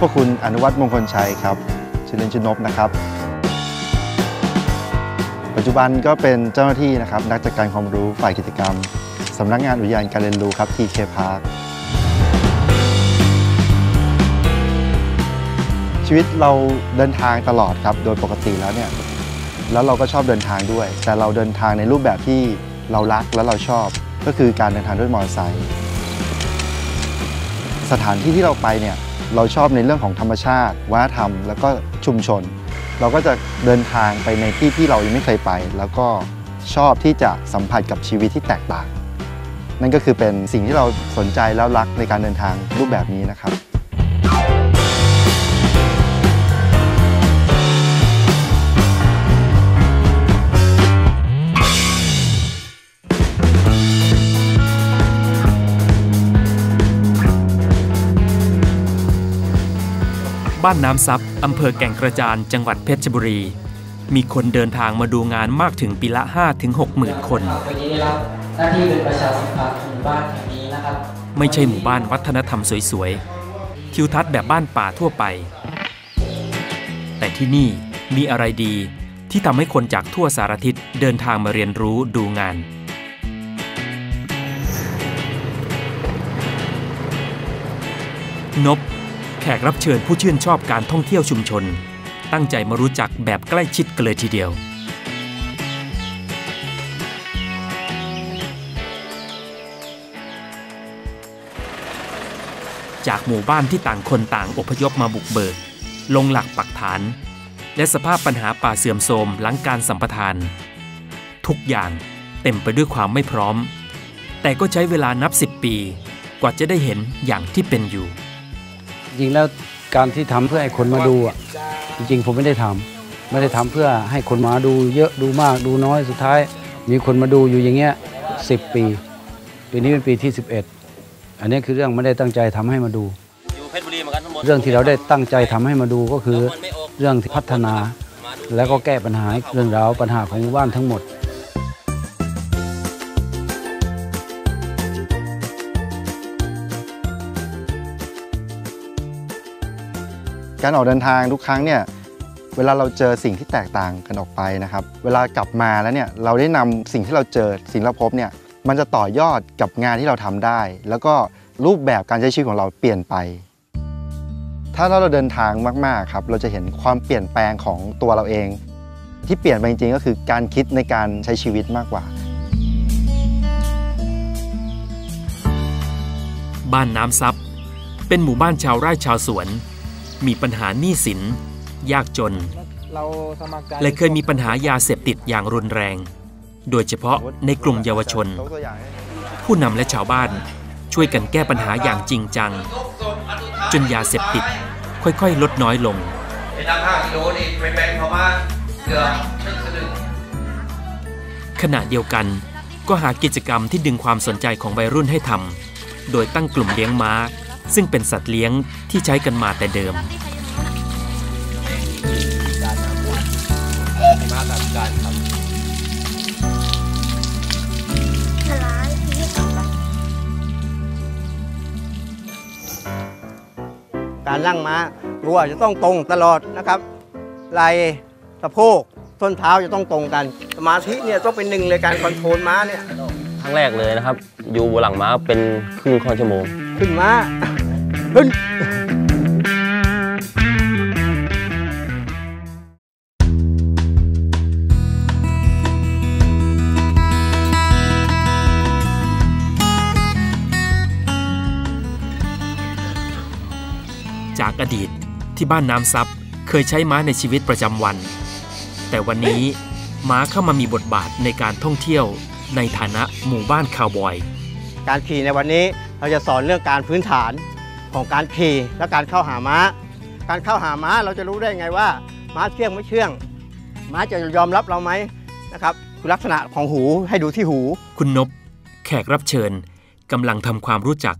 นพคุณอนุวัฒน์มงคลชัยครับชื่อเล่นชื่อนพนะครับ ปัจจุบันก็เป็นเจ้าหน้าที่นะครับนักจัดการความรู้ฝ่ายกิจกรรมสำนักงานอุทยานการเรียนรู้ครับ TK Park ชีวิตเราเดินทางตลอดครับ โดยปกติแล้วเนี่ยแล้วเราก็ชอบเดินทางด้วย แต่เราเดินทางในรูปแบบที่เรารักและเราชอบ ก็คือการเดินทางด้วยมอเตอร์ไซค์สถานที่ที่เราไปเนี่ย เราชอบในเรื่องของธรรมชาติวัฒนธรรม แล้วก็ชุมชน เราก็จะเดินทางไปในที่ที่เรายังไม่เคยไป แล้วก็ชอบที่จะสัมผัสกับชีวิตที่แตกต่าง นั่นก็คือเป็นสิ่งที่เราสนใจแล้วรักในการเดินทางรูปแบบนี้นะครับ บ้านน้ำซับอำเภอแก่งกระจานจังหวัดเพชรบุรี มีคนเดินทางมาดูงานมากถึงปีละ 5 ถึง 6 หมื่นคน วันนี้ได้รับหน้าที่เป็นประชาสัมพันธ์หมู่บ้านแห่งนี้นะครับ ไม่ใช่หมู่บ้านวัฒนธรรมสวยๆ ทิวทัศน์แบบบ้านป่าทั่วไป แต่ที่นี่มีอะไรดีที่ทำให้คนจากทั่วสารทิศเดินทางมาเรียนรู้ดูงานนบ แขกรับเชิญผู้ชื่นชอบการท่องเที่ยวชุมชน ตั้งใจมารู้จักแบบใกล้ชิดกันเลยทีเดียว จากหมู่บ้านที่ต่างคนต่างอพยพมาบุกเบิก ลงหลักปักฐาน และสภาพปัญหาป่าเสื่อมโทรมหลังการสัมปทาน ทุกอย่างเต็มไปด้วยความไม่พร้อม แต่ก็ใช้เวลานับสิบปี กว่าจะได้เห็นอย่างที่เป็นอยู่ จริงๆแล้วการที่ทำเพื่อให้คนมาดูอะจริงๆ ผมไม่ได้ทำไม่ได้ทำเพื่อให้คนมาดูเยอะดูมากดูน้อยสุดท้าย มีคนมาดูอยู่อย่างเงี้ยสิปี ปีนี้เป็นปีที่ 11 อันนี้คือเรื่องไม่ได้ตั้งใจทำให้มาดูอยู่เพชรบุรีเหมือนกันทั้งหมดเรื่องที่เราได้ตั้งใจทำให้มาดูก็คือเรื่องที่พัฒนา แล้วก็แก้ปัญหาเรื่องราวปัญหาของหมู่บ้านทั้งหมด การออกเดินทางทุกครั้งเนี่ยเวลาเราเจอสิ่งที่แตกต่างกันออกไปนะครับ เวลากลับมาแล้วเนี่ยเราได้นำสิ่งที่เราเจอสิ่งที่เราพบเนี่ยมันจะต่อยอดกับงานที่เราทำได้ แล้วก็รูปแบบการใช้ชีวิตของเราเปลี่ยนไป ถ้าเราเดินทางมากๆครับเราจะเห็นความเปลี่ยนแปลงของตัวเราเอง ที่เปลี่ยนไปจริงๆก็คือการคิดในการใช้ชีวิตมากกว่า บ้านน้ำซับเป็นหมู่บ้านชาวไร่ชาวสวน มีปัญหาหนี้สิน ยากจน และเคยมีปัญหายาเสพติดอย่างรุนแรง โดยเฉพาะในกลุ่มเยาวชน ผู้นำและชาวบ้านช่วยกันแก้ปัญหาอย่างจริงจัง จนยาเสพติดค่อยๆ ลดน้อยลงไอ้ทางห้ากิโลนี่ไปแบ่งเขามาเกือบครึ่งสลึงขณะเดียวกันก็หากิจกรรมที่ดึงความสนใจของวัยรุ่นให้ทำโดยตั้งกลุ่มเลี้ยงม้า ซึ่งเป็นสัตว์เลี้ยงที่ใช้กันมาแต่เดิมมาตามการครับการนั่งม้ารัวจะต้องตรงตลอดนะครับไหล่สะโพกส้นเท้าจะต้องตรงกัน สมาธิเนี่ยต้องเป็นหนึ่งเลยการคอนโทรลม้าเนี่ยครั้งแรกเลยนะครับ อยู่บนหลังม้าเป็นครึ่งข้อนชั่วโมง ขึ้นม้าขึ้นจากอดีตที่บ้านน้ำซับเคยใช้ม้าในชีวิตประจำวัน แต่วันนี้ม้าเข้ามามีบทบาทในการท่องเที่ยวในฐานะหมู่บ้านคาวบอย การขี่ในวันนี้ เราจะสอนเรื่องการพื้นฐานของการขี่และการเข้าหาม้า การเข้าหาม้าเราจะรู้ได้ไงว่า ม้าเชื่องไม่เชื่อง ม้าจะยอมรับเราไหมนะครับคือลักษณะของหูให้ดูที่หู คุณนบแขกรับเชิญกำลังทำความรู้จัก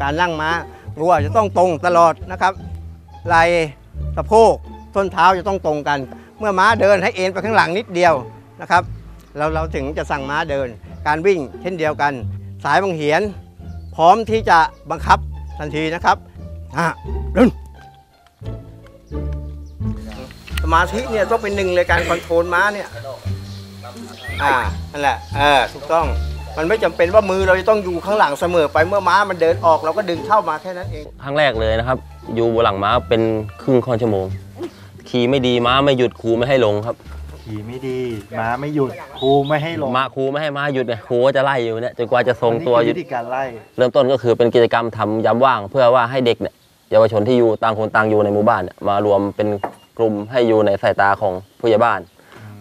การนั่งม้ารัวจะต้องตรงตลอดนะครับไหล่สะโพกส้นเท้าจะต้องตรงกัน เมื่อม้าเดินให้เอ็นไปข้างหลังนิดเดียวนะครับเราเราถึงจะสั่งม้าเดิน การวิ่งเช่นเดียวกัน สายบังเหียน พร้อมที่จะบังคับทันทีนะครับอะเดินสมาธิเนี่ยต้องเป็นหนึ่งเลยการคอนโทรลม้าเนี่ยอ่านั่นแหละเออถูกต้องมันไม่จำเป็นว่ามือเราจะต้องอยู่ข้างหลังเสมอไปเมื่อม้ามันเดินออกเราก็ดึงเข้ามาแค่นั้นเองครั้งแรกเลยนะครับ อยู่บนหลังม้าเป็นครึ่งค่อนชั่วโมงขี่ไม่ดีม้าไม่หยุดครูไม่ให้ลงครับ ขี่ไม่ดีม้าไม่หยุดครูไม่ให้ลงม้าครูไม่ให้ม้าหยุดเนี่ยครูก็จะไล่อยู่เนี่ยจนกว่าจะทรงตัวหยุดวิธีการไล่ เริ่มต้นก็คือเป็นกิจกรรมทำยามว่าง เพื่อว่าให้เด็กเนี่ยเยาวชนที่อยู่ต่างคนต่างอยู่ในหมู่บ้านเนี่ยมารวมเป็นกลุ่มให้อยู่ในสายตาของผู้ใหญ่บ้าน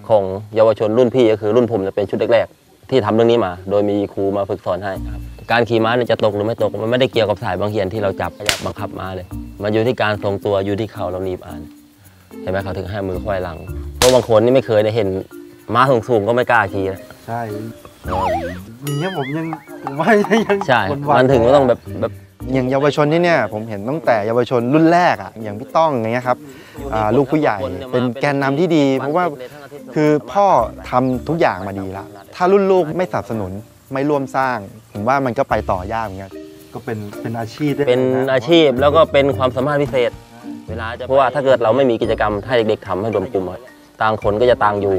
ของเยาวชนรุ่นพี่ก็คือรุ่นผมจะเป็นชุดแรกๆที่ทำเรื่องนี้มา โดยมีครูมาฝึกสอนให้ครับการขี่ม้าเนี่ยจะตกหรือไม่ตกมันไม่ได้เกี่ยวกับสายบางเหียนที่เราจับบังคับม้าเลย มันอยู่ที่การทรงตัวอยู่ที่เขาเราหนีบอ่านเห็นไหมเขาถึงให้มือควายหลังเพราะ บางคนนี่ไม่เคยได้เห็นม้าสูงๆก็ไม่กล้าขี่นะใช่อย่างเงี้ยผมยังผมว่ายังใช่วัมันถึงก็ต้องแบบแบบอย่างเยาวชนที่เนี่ยผมเห็นตั้งแต่เยาวชนรุ่นแรกอะอย่างพี่ต้องอย่างเงี้ยครับอ่าลูกผู้ใหญ่เป็นแกนนำที่ดี เพราะว่าคือพ่อทำทุกอย่างมาดีละถ้ารุ่นลูกไม่สนับสนุนไม่ร่วมสร้าง ผมว่ามันก็ไปต่อยากเหมือนกันก็เป็นเป็นอาชีพได้เป็นอาชีพแล้วก็เป็นความสามารถพิเศษ เวลาจะเพราะว่าถ้าเกิดเราไม่มีกิจกรรมให้เด็กๆทำให้รวมกลุ่มอะ ต่างคนก็จะต่างอยู่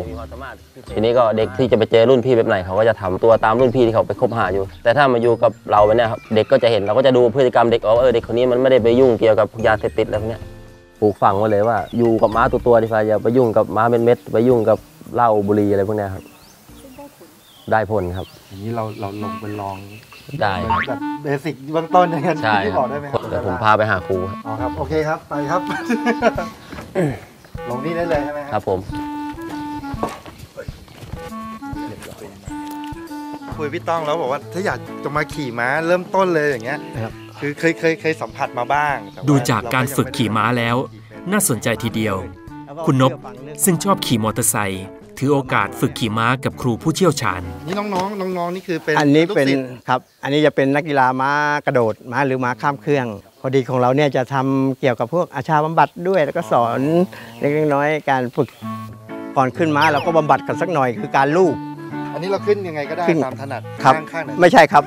ทีนี้ก็เด็กที่จะไปเจอรุ่นพี่แบบไหนเขาก็จะทำตัวตามรุ่นพี่ที่เขาไปคบหาอยู่ แต่ถ้ามาอยู่กับเราแบบเนี้ยครับเด็กก็จะเห็นเราก็จะดูพฤติกรรมเด็กอ๋อเออเด็กคนนี้มันไม่ได้ไปยุ่งเกี่ยวกับยาเสพติดอะไรพวกเนี้ยปลูกฝังไว้เลยว่า อยู่กับม้าตัวตัวดีกว่าอย่าไปยุ่งกับม้าเป็นเม็ดไปยุ่งกับเหล้าบุหรี่อะไรพวกเนี้ยครับได้ผลครับอย่างนี้เราเราลงไปลองได้ครับแบบเบสิกเบื้องต้นอย่างเงี้ยใช่ที่คบรัอบกได้ไหมครับเดี๋ยวผมพาไปหาครูครับอ๋อครับ โอเคครับ ไปครับ ลงนี่ได้เลยใช่ไหมคครับรับผม คุยพี่ต้องแล้วบอกว่าถ้าอยากจะมาขี่ม้าเริ่มต้นเลยอย่างเงี้ยครับ คือเคยเคยเคยสัมผัสมาบ้างแต่ว่ดูจากการฝึกขี่ม้าแล้ว น่าสนใจทีเดียว คุณนบซึ่งชอบขี่มอเตอร์ไซค์ถือโอกาสฝึกขี่ม้ากับครูผู้เชี่ยวชาญ นี่น้องๆน้องๆนี่คือเป็นอันนี้เป็นลูกศิษย์ครับ อันนี้จะเป็นนักกีฬาม้ากระโดดม้าหรือม้าข้ามเครื่อง พอดีของเราเนี่ยจะทำเกี่ยวกับพวกอาชาบำบัดด้วย แล้วก็สอนเล็กๆน้อยๆการฝึกก่อนขึ้นม้าเราก็บำบัดกันสักหน่อยคือการลูบอันนี้เราขึ้นยังไงก็ได้ขึ้นตามถนัดครับข้างข้างไหนไม่ใช่ครับ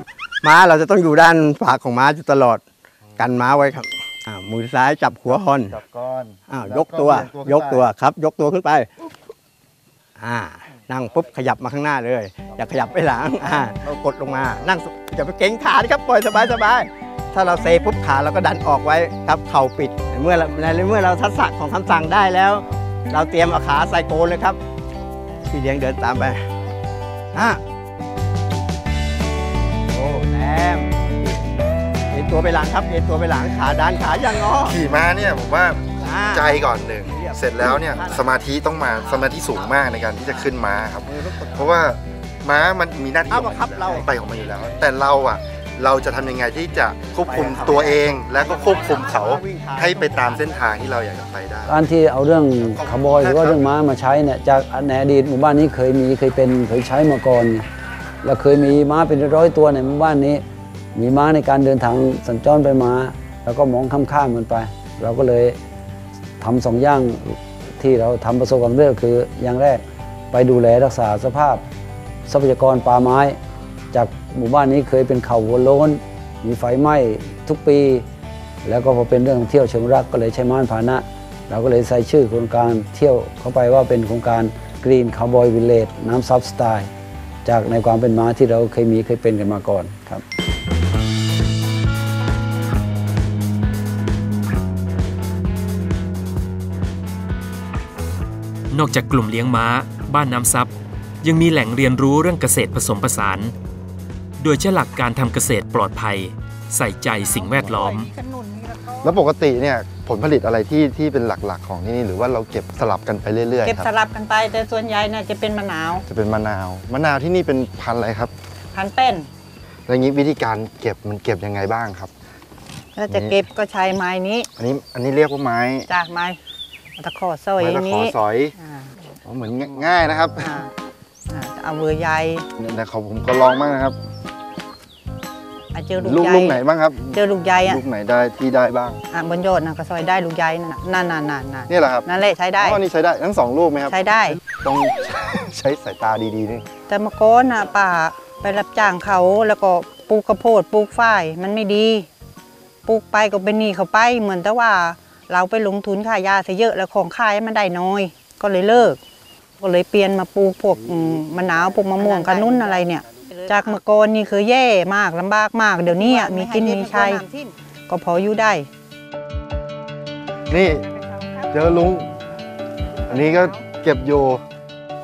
ม้าเราจะต้องอยู่ด้านฝาของม้าอยู่ตลอดกันม้าไว้ครับอ่ามือซ้ายจับหัวฮอนจับก้อนอ้าวแล้ยกตัวขึ้นยกตัวไปครับ ยกตัวขึ้นไปอ่านั่งปุ๊บขยับมาข้างหน้าเลย อย่าขยับไปหลังอ่าเรากดลงมานั่งอย่าไปเก่งขานะครับปล่อยสบายสบาย ถ้าเราเซปุ๊บขาเราก็ดันออกไว้ครับเข่าปิด เมื่อเราในเมื่อเราทักษะของคำสั่งได้แล้ว เราเตรียมเอาขาใส่โกนเลยครับ พี่เลี้ยงเดินตามไปอะโอ้แต้มเอ็นตัวไปหลังครับเอ็นตัวไปหลังขาดันขาอย่างงอขี่ม้าเนี่ยผมว่าอ่าใจก่อนหนึ่งเสร็จแล้วเนี่ยสมาธิต้องมาสมาธิสูงมากในการที่จะขึ้นม้าครับ เพราะว่าม้ามันมีหน้าที่เอาบังคับเราไปของมันอยู่แล้ว แต่เราอะ เราจะทำยังไงที่จะควบคุมตัวเอง แล้วก็ควบคุมเขาให้ไปตามเส้นทางที่เราอยากจะไปได้ การที่เอาเรื่องคาร์บอยหรือว่าเรื่องม้ามาใช้เนี่ยจากในอดีตหมู่บ้านนี้เคยมีเคยเป็นเคยใช้มาก่อนเราเคยมีม้าเป็นร้อยตัวในหมู่บ้านนี้ มีม้าในการเดินทางสัญจรไปมา แล้วก็มองข้ามๆมันไป เราก็เลยทำสองอย่างที่เราทำประสบความสำเร็จก็คืออย่างแรกไปดูแลรักษาสภาพทรัพยากรป่าไม้ จากหมู่บ้านนี้เคยเป็นเขาหัวโล้น มีไฟไหม้ทุกปี แล้วก็พอเป็นเรื่องท่องเที่ยวเชิงรักก็เลยใช้ม้านพานะ เราก็เลยใส่ชื่อโครงการเที่ยวเข้าไปว่าเป็นโครงการ Green Cowboy Village น้ำซับสไตล์จากในความเป็นม้าที่เราเคยมีเคยเป็นกันมาก่อนครับนอกจากกลุ่มเลี้ยงม้า บ้านน้ำซับยังมีแหล่งเรียนรู้เรื่องเกษตรผสมผสาน โดยใช้หลักการทำเกษตรปลอดภัย ใส่ใจสิ่งแวดล้อม แล้วปกติเนี่ยผลผลิตอะไรที่ที่เป็นหลักๆ ของที่นี่หรือว่าเราเก็บสลับกันไปเรื่อยเก็บๆคสรับลับกันไป แต่ส่วนใหญ่น่ะจะเป็นมะนาวจะเป็นมะนาวมะนาวที่นี่เป็นพันธุ์อะไรครับพันเป็นแล้วอย่างนี้วิธีการเก็บมันเก็บยังไงบ้างครับ ถ้าจะเก็บก็ใช้ไม้นี้ อันนี้อันนี้เรียกว่าไม้จากไม้ตะขอซอยไม้ตะขอนี้สอยอ่าอ๋อเหมือนง่ายนะครับอ่าอ่าเอาเวอร์ใหญ่แต่เขาผมก็ลองบ้างนะครับ อะเจอลูกลูกใหญ่ลูกไหนบ้างครับ เจอลูกใหญ่อะลูกไหนได้ที่ได้บ้างอะบนยอดนะก็ซอยได้ลูกใหญ่นั่นน่ะนั่นนั่นนั่นนั่นนี่แหละครับนั่นแหละใช้ได้อ๋อนี่ใช้ได้ทั้งสองลูกไหมครับ ใช้ได้ ต้องใช้สายตาดีๆนี่แต่เมื่อก่อนน่ะป่าไปรับจ้างเขาแล้วก็ปลูกข้าวโพดปลูกฝ้ายมันไม่ดีปลูกไปก็เป็นหนี้เขาไปเหมือนแต่ว่าเราไปลงทุนค่ายาซะเยอะแล้วของขายมันได้น้อย ก็เลยเลิก ก็เลยเปลี่ยนมาปลูกพวกอืมมะนาวพวกมะม่วงกันนุ่นอะไรเนี่ย จากเมื่อก่อนนี่คือแย่มากลำบากมาก เดี๋ยวนี้อะมีกินมีใช้ก็พออยู่ได้ นี่เจอลุง อันนี้ก็เก็บอยู่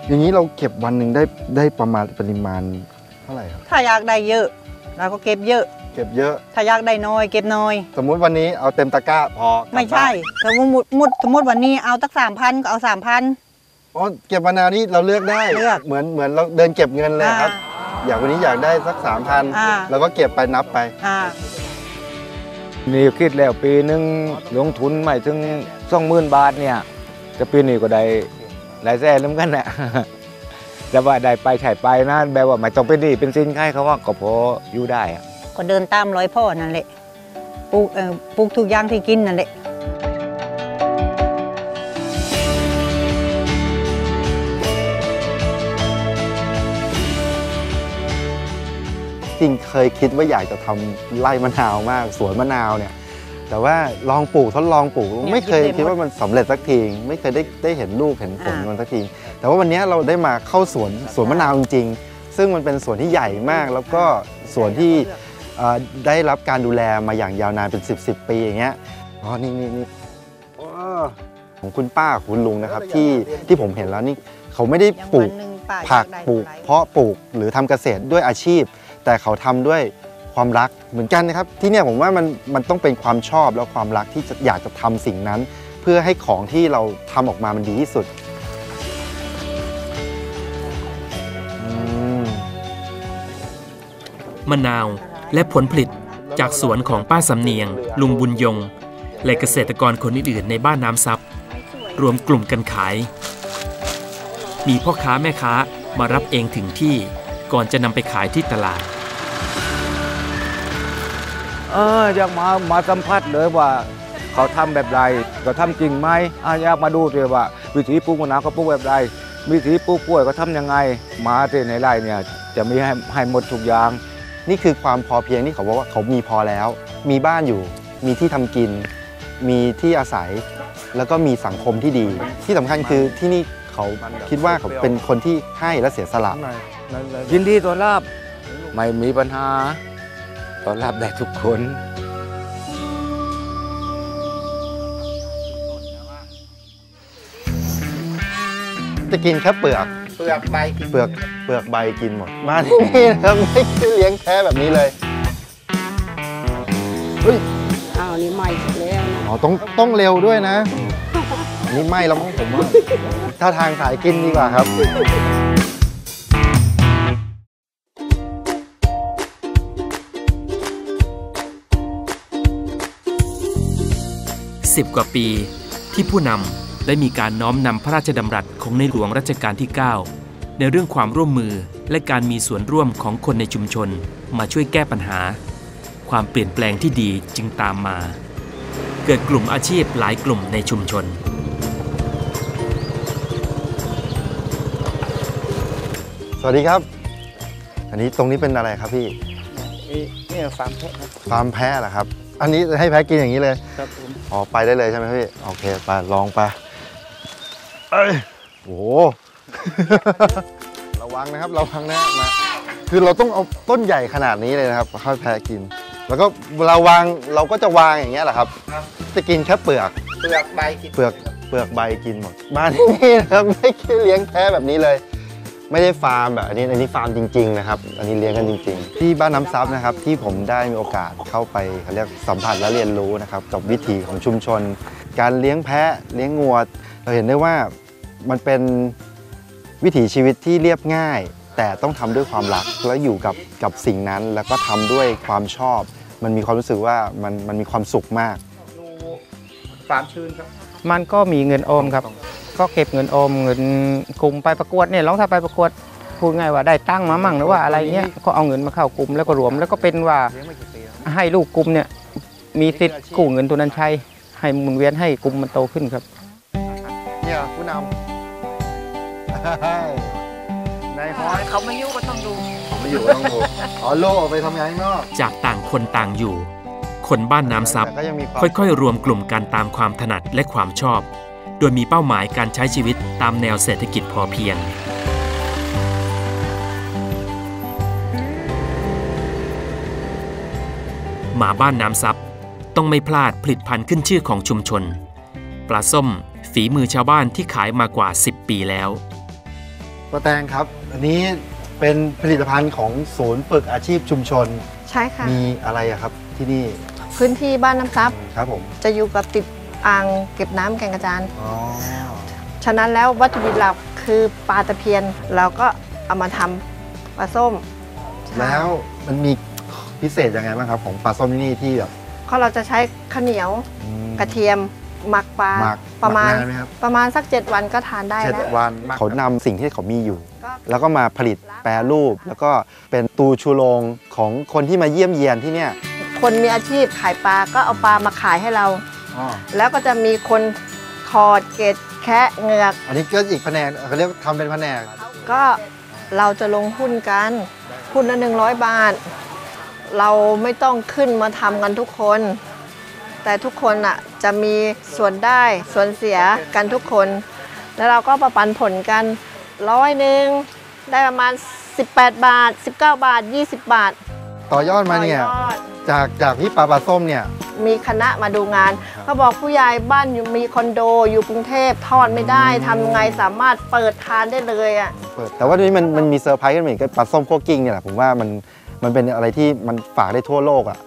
อย่างนี้เราเก็บวันหนึ่งได้ได้ประมาณปริมาณเท่าไหร่ครับ ถ้าอยากได้เยอะ เราก็เก็บเยอะ เก็บเยอะ ถ้าอยากได้น้อย เก็บน้อย สมมุติวันนี้เอาเต็มตะกร้าพอกลับไม่ใช่บ้านสมมติมุดสมมติวันนี้เอาตักสามพันก็เอาสามพัน อ๋อเก็บมะนาวนี่เราเลือกได้ เลือก เหมือนเหมือนเราเดินเก็บเงินเลยครับ อ ยากวันนี้อยากได้สักสามพันอ่าเราก็เก็บไปนับไป อ่า นี่คิดแล้วปีหนึงลงทุนไม่ถึงสองหมื่นบาทเนี่ยจะปีนี้ก็ได้หลายแสนแล้วเหมือนกันแหละ แต่ว่าได้ไปใช้ไปนะแบบว่าไม่ต้องเป็นหนี้เป็นสินใครเขาว่าก็พออยู่ได้อะก็เดินตามรอยพ่อนั่นแหละปลูกเอ่อปลูกทุกอย่างที่กินนั่นแหละ จริงเคยคิดว่าอยากจะทำไร่มะนาวมากสวนมะนาวเนี่ยแต่ว่าลองปลูกทดลองปลูกไม่เคยคิดว่ามันสำเร็จสักทีไม่เคยได้ได้เห็นลูกเห็นผลมันสักทีแต่ว่าวันนี้เราได้มาเข้าสวนสวนมะนาวจริงๆ ซึ่งมันเป็นสวนที่ใหญ่มาก แล้วก็สวนที่เอ่อได้รับการดูแลมาอย่างยาวนานเป็น 10บสปีอย่างเงี้ยอ๋อนี่นี่นี่อ๋อของคุณป้าคุณลุงนะครับที่ที่ผมเห็นแล้วนี่เขาไม่ได้อย่างปลูวักนหนึ่งป้าผักอยาได้ปลูกท่ไหร่เพาะปลูกหรือทำเกษตรด้วยอาชีพ แต่เขาทำด้วยความรักเหมือนกันนะครับ ที่เนี่ยผมว่ามันมันต้องเป็นความชอบแล้วความรักที่จะอยากจะทำสิ่งนั้น เพื่อให้ของที่เราทำออกมามันดีที่สุดมมะนาวและผลผลิตจากสวนของป้าสำเนียง ลุงบุญยง และเกษตรกรคนอื่นๆในบ้านน้ำซับรวมกลุ่มกันขาย มีพ่อค้าแม่ค้ามารับเองถึงที่ก่อนจะนำไปขายที่ตลาด เอออยากมามาสัมผัสเลยว่า เขาทำแบบไรเขาทำจริงไหมอะอยากมาดูเลยว่า วิธีปลูกมะนาวเขาปลูกแบบไรวิธีปลูกกล้วยเขาทำยังไงมาที่ในไร่เนี่ยจะมีให้ให้หมดทุกอย่าง นี่คือความพอเพียงที่เขาบอกว่าเขามีพอแล้ว มีบ้านอยู่ มีที่ทำกิน มีที่อาศัย แล้วก็มีสังคมที่ดี ที่สำคัญคือที่นี่เขาคิดว่าเขาเป็นคนที่ให้และเสียสละยินดีต้อนรับไม่มีปัญหา ต้อนรับได้ทุกคนจะกินแค่เปลือกเปลือกใบกินเปลือกเปลือกใบกินหมด มาที่นี่นะครับไม่ได้เลี้ยงแพ้แบบนี้เลยเฮ้ยอ้าวนี่ใหม่แล้วนะอ๋อต้องต้องเร็วด้วยนะอันนี้ไม่แล้วมั้งผมว่าถ้าทางสายกินดีกว่าครับ 10 กว่าปี ที่ผู้นำได้มีการน้อมนำพระราชดำรัสของในหลวงรัชกาลที่ 9 ในเรื่องความร่วมมือและการมีส่วนร่วมของคนในชุมชนมาช่วยแก้ปัญหา ความเปลี่ยนแปลงที่ดีจึงตามมา เกิดกลุ่มอาชีพหลายกลุ่มในชุมชน สวัสดีครับ อันนี้ตรงนี้เป็นอะไรครับพี่นี่ฟาร์มแพะครับฟาร์มแพะเหรอครับ อันนี้ให้แพะกินอย่างนี้เลยครับผมอ๋อไปได้เลยใช่ไหมพี่โอเคไปลองไปเอ้ยโอ้โห ระวังนะครับระวังนะมาคือเราต้องเอาต้นใหญ่ขนาดนี้เลยนะครับเข้าแพะกิน แล้วก็เวลาวางเราก็จะวางอย่างเงี้ยแหละครับจะกินแค่เปลือก เปลือกใบกินเปลือกเปลือกใบกินหมดมาที่นี่นะครับไม่เคยเลี้ยงแพ้แบบนี้เลย ไม่ได้ฟาร์มแบบอันนี้อันนี้ฟาร์มจริงๆนะครับอันนี้เลี้ยงกันจริง ๆ ที่บ้านน้ำซับนะครับที่ผมได้มีโอกาสเข้าไปเขาเรียกสัมผัสและเรียนรู้นะครับกับวิถีของชุมชน การเลี้ยงแพะเลี้ยงงัวเราเห็นได้ว่ามันเป็นวิถีชีวิตที่เรียบง่าย แต่ต้องทำด้วยความรักแล้วอยู่กับกับสิ่งนั้น แล้วก็ทำด้วยความชอบ มันมีความรู้สึกว่ามันมันมีความสุขมากฟาร์มชื่นครับมันก็มีเงินออมครับ ก็เก็บเงินออมเงินกลุ่มไปประกวดเนี่ยร้องถ้าไปประกวดพูดง่ายว่าได้ตั้งมามั่งหรือว่าอะไรเงี้ยก็เอาเงินมาเข้ากลุ่มแล้วก็รวม แล้วก็เป็นว่าให้ลูกกลุ่มเนี่ยมีสิทธิ์กู้เงินตัวนั้นใช้ให้หมุนเวียนให้กลุ่มมันโตขึ้นครับเนี่ยผู้นำนายฮอยเขามายุ่งก็ต้องดูไม่อยู่ก็ต้องดูอ๋อโลกออกไปทำงานข้างนอกจากต่างคนต่างอยู่ คนบ้านน้ำซับแต่ก็ยังมีความค่อยๆ รวมกลุ่มกันตามความถนัดและความชอบ โดยมีเป้าหมายการใช้ชีวิตตามแนวเศรษฐกิจพอเพียง หมาบ้านน้ำซับต้องไม่พลาดผลิตภัณฑ์ขึ้นชื่อของชุมชน ปลาส้มฝีมือชาวบ้านที่ขายมากว่า 10 ปีแล้วป้าแตงครับ อันนี้เป็นผลิตภัณฑ์ของศูนย์ฝึกอาชีพชุมชน ใช่ค่ะ มีอะไรอะครับที่นี่ พื้นที่บ้านน้ำซับครับผม จะอยู่กับติด อ่างเก็บน้ำแก่งกระจานอ๋อฉะนั้นแล้ววัตถุดิบหลักคือปลาตะเพียน เราก็เอามาทำปลาส้มแล้วมันมีพิเศษยังไงบ้างครับ ของปลาส้มที่นี่ที่แบบก็เราจะใช้ข้าวเหนียวกระเทียม หมักปลาหมักประมาณหมักนานไหมครับ ประมาณสัก 7 วันก็ทานได้เจ็ดแล้ว วันเขานำสิ่งที่เขามีอยู่แล้วก็มาผลิตแปรรูป แล้วก็เป็นตูชูโรงของคนที่มาเยี่ยมเยียนที่เนี่ย คนมีอาชีพขายปลาก็เอาปลามาขายให้เรา อ๋อแล้วก็จะมีคนคอดเกตแคะเหงือก อันนี้ก็อีกแผนกเขาเรียกทำเป็นแผนกก็เราจะลงหุ้นกันหุ้นละหนึ่งร้อยบาท เราไม่ต้องขึ้นมาทำกันทุกคน แต่ทุกคนอะจะมีส่วนได้ส่วนเสียกันทุกคน แล้วเราก็ประปันผลกันร้อยหนึ่งได้ประมาณ 18 บาท 19 บาท 20 บาทต่อยอดมาเนี่ย ต่อยอด จากจากพี่ปลาปลาส้มเนี่ย มีคณะมาดูงานเขาบอกผู้ใหญ่บ้านอยู่มีคอนโดอยู่กรุงเทพทอดไม่ได้ทำยังไงสามารถเปิดทานได้เลยอะเปิดแต่ว่าทีนี้มันมันมีเซอร์ไพรส์กันเหมือนกับปลาส้มคั่วกิ้งเนี่ยแหละผมว่ามันมันเป็นอะไรที่มันฝากได้ทั่วโลกอะ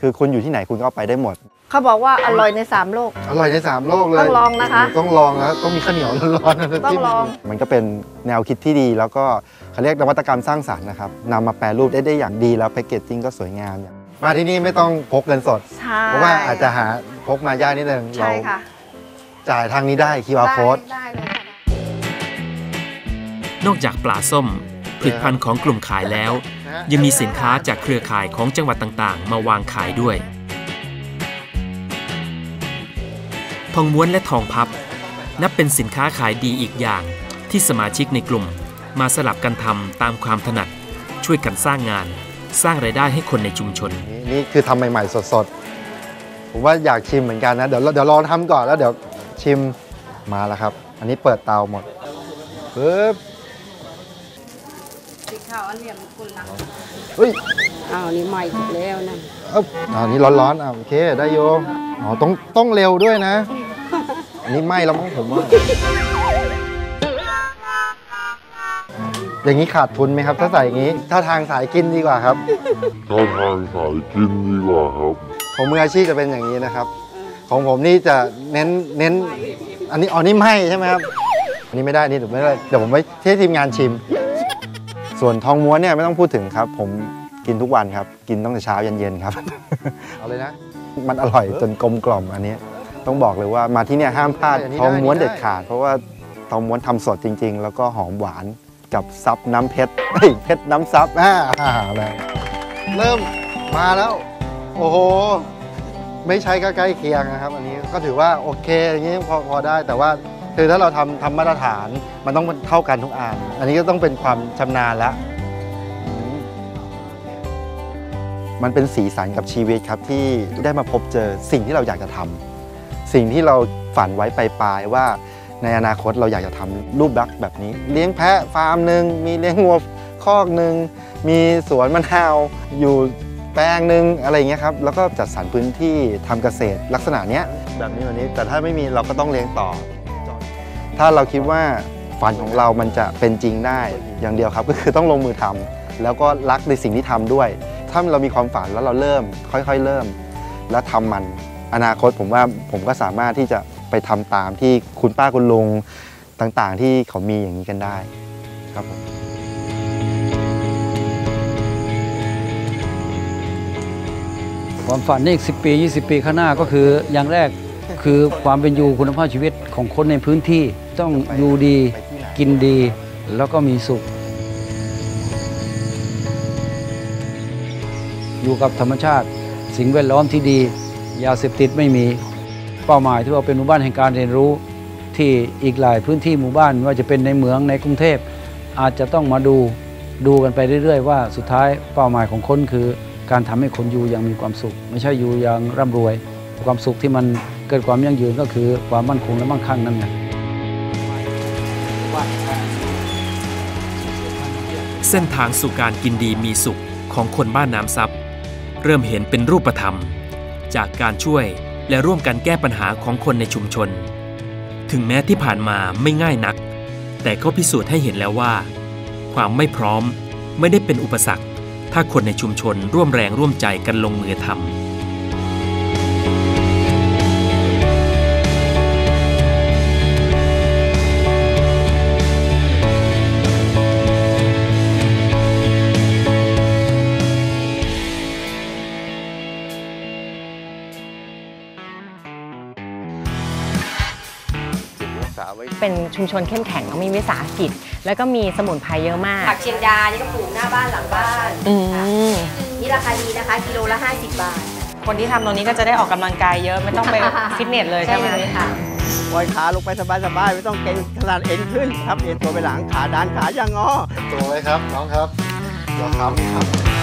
คือคุณอยู่ที่ไหนคุณก็เอาไปได้หมด เขาบอกว่าอร่อยใน3โลก อร่อยในสามโลกเลยต้องลองนะคะ ต้องลองนะต้องมีข้าวเหนียวร้อนๆต้องลอง มันก็เป็นแนวคิดที่ดี แล้วก็เขาเรียกนวัตกรรมสร้างสรรค์นะครับนำมาแปรรูปได้ได้อย่างดีแล้วแพคเกจจิ้งก็สวยงามเนี่ย มาที่นี่ไม่ต้องพกเงินสด ใช่เพราะว่าอาจจะหาพกมายากนิดนึงใช่เราค่ะจ่ายทางนี้ได้ QR code ได้เลยค่ะ นอกจากปลาส้ม ผลิตภัณฑ์ของกลุ่มขายแล้ว ยังมีสินค้าจากเครือข่ายของจังหวัดต่างๆ มาวางขายด้วย ทองม้วนและทองพับ นับเป็นสินค้าขายดีอีกอย่าง ที่สมาชิกในกลุ่ม มาสลับกันทำตามความถนัด ช่วยกันสร้างงาน สร้างไรายได้ให้คนในชุมชน นี่คือทำใหม่ ๆ สดๆ ผมว่าอยากชิมเหมือนกันนะ เดี๋ยวเดี๋ยวลองทำก่อนแล้วเดี๋ยวชิมมาแล้วครับ อันนี้เปิดเตาหมดปึ๊บสีขาวอันเหลี่ยมคุณละเฮ้ยอ้าวนี่ใหม่อีกแล้วนะเอ้าอันนี้ร้อนๆอะโอเคได้โยอ๋อต้องต้องเร็วด้วยนะ อันนี้ไหม้แล้วมั้งผมว่า อย่างนี้ขาดทุนไหมครับ ถ้าใส่อย่างนี้ ถ้าทางสายกินดีกว่าครับ ถ้าทางสายกินดีกว่าครับ ของมืออาชีพจะเป็นอย่างนี้นะครับ ของผมนี่จะเน้นเน้น อันนี้อ๋อนี่ไหม้ใช่ไหมครับ อันนี้ไม่ได้นี่เดี๋ยวไม่ได้เดี๋ยวผมไปให้ทีมงานชิม ส่วนทองม้วนเนี่ยไม่ต้องพูดถึงครับ ผมกินทุกวันครับ กินตั้งแต่เช้ายันเย็นครับ เอาเลยนะ มันอร่อยจนกลมกล่อมอันนี้ ต้องบอกเลยว่ามาที่เนี่ยห้ามพลาดทองม้วนเด็ดขาด เพราะว่าทองม้วนทำสดจริง ๆ แล้วก็หอมหวาน กับซับน้ำเพชรเฮ้ยเพชรน้ำซับอ่าอะไรเริ่มมาแล้ว โอ้โห ไม่ใช่ก็ใกล้เคียงนะครับ อันนี้ก็ถือว่าโอเคอย่างนี้พอพอได้แต่ว่าคือถ้าเราทำทำมาตรฐานมันต้องเท่ากันทุกอันอันนี้ก็ต้องเป็นความชำนาญแล้วมมันเป็นสีสันกับชีวิตครับที่ได้มาพบเจอสิ่งที่เราอยากจะทำสิ่งที่เราฝันไว้ปลายๆว่า ในอนาคตเราอยากจะทำรูปลักษ์แบบนี้ เลี้ยงแพะฟาร์มหนึ่งมีเลี้ยงงัวคอกหนึ่งมีสวนมะนาวอยู่แปลงหนึ่งอะไรอย่างเงี้ยครับแล้วก็จัดสรรพื้นที่ทำเกษตรลักษณะเนี้ยแบบนี้แบบนี้แต่ถ้าไม่มีเราก็ต้องเลี้ยงต่อ ถ้าเราคิดว่าฝันของเรามันจะเป็นจริงได้อย่างเดียวครับก็คือต้องลงมือทำแล้วก็รักในสิ่งที่ทำด้วย ถ้าเรามีความฝันแล้วเราเริ่ม ค่อยๆเริ่ม แล้วทำมันอนาคตผมว่าผมก็สามารถที่จะ ไปทำตามที่คุณป้าคุณลุงต่างๆ ที่เขามีอย่างนี้กันได้ครับผมความฝันนี่อีก 10 ปี 20 ปีข้างหน้าก็คืออย่างแรกคือความเป็นอยู่คุณภาพชีวิตของคนในพื้นที่ต้องอยู่ดีกินดีแล้วก็มีสุข อยู่กับธรรมชาติ สิ่งแวดล้อมที่ดี ยาเสพติดไม่มี เป้าหมายที่ว่าเป็นหมู่บ้านแห่งการเรียนรู้ที่อีกหลายพื้นที่หมู่บ้านว่าจะเป็นในเมืองในกรุงเทพ อาจจะต้องมาดูดูกันไปเรื่อย ๆ ว่าสุดท้ายเป้าหมายของคนคือ การทำให้คนอยู่อย่างมีความสุข ไม่ใช่อยู่อย่างร่ำรวย ความสุขที่มันเกิดความยั่งยืนก็คือความมั่นคงและมั่งคั่งนั่นไงเส้นทางสู่การกินดีมีสุขของคนบ้านน้ำซับเริ่มเห็นเป็นรูปธรรม จากการช่วย และร่วมกันแก้ปัญหาของคนในชุมชน ถึงแม้ที่ผ่านมาไม่ง่ายนัก แต่ก็พิสูจน์ให้เห็นแล้วว่า ความไม่พร้อมไม่ได้เป็นอุปสรรค ถ้าคนในชุมชนร่วมแรงร่วมใจกันลงมือทำ เป็นชุมชนเข้มแข็งมีวิสาหกิจ แล้วก็มีสมุนไพรเยอะมากผักเชียงดานี่ก็ปลูกหน้าบ้านหลังบ้านอืมนี่ราคาดีนะคะ กิโลละ 50 บาท คนที่ทำตรงนี้ก็จะได้ออกกำลังกายเยอะไม่ต้องไป ฟิตเนสเลยใช่ไหมใช่เลยค่ะ ปล่อยขาลงไปสบายๆ ไม่ต้องเกร็งขนาดเอ็นขึ้นครับเอ็นตัวไปหลังขาด้านขาอย่างงอตรงเลยครับ น้องครับอย่าค้ำครับ